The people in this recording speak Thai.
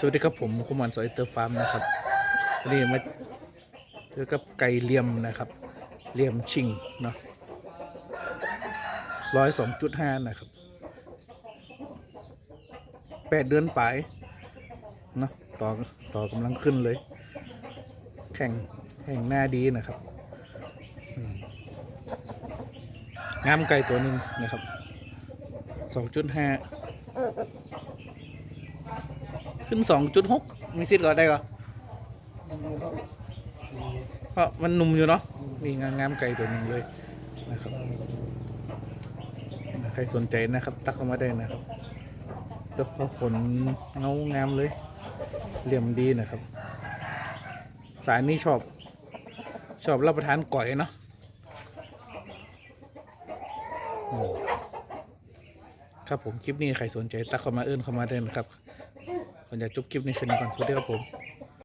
สวัสดีครับผมคุมันสอยเตอร์ฟาร์มนะครับวันนี้มาเจอกับไก่เลี่ยมนะครับเลี่ยมชิงเนาะร้อยสองจุดห้านะครับแปดเดือนปลายเนาะต่อต่อกำลังขึ้นเลย แข่งแข่งหน้าดีนะครับนี่งามไก่ตัวหนึ่งนะครับสองจุดห้า ขึ้นสองจุดหกมีสิทธิ์ก่อนได้ก่อนเพราะมันหนุ่มอยู่เนาะมีงามงามไก่ตัวหนึ่งเลยนะครับใครสนใจนะครับ ตักเข้ามาได้นะครับเด็กพขนเงางามเลย เหลี่ยมดีนะครับ สายนี้ชอบ ชอบรับประทานก่อยเนาะอืมครับผมคลิปนี้ใครสนใจตักเข้ามาเอื้นเข้ามาได้นะครับ ก่อนจะจบคลิปนี้คืนนี้ก่อนสวัสดีครับผม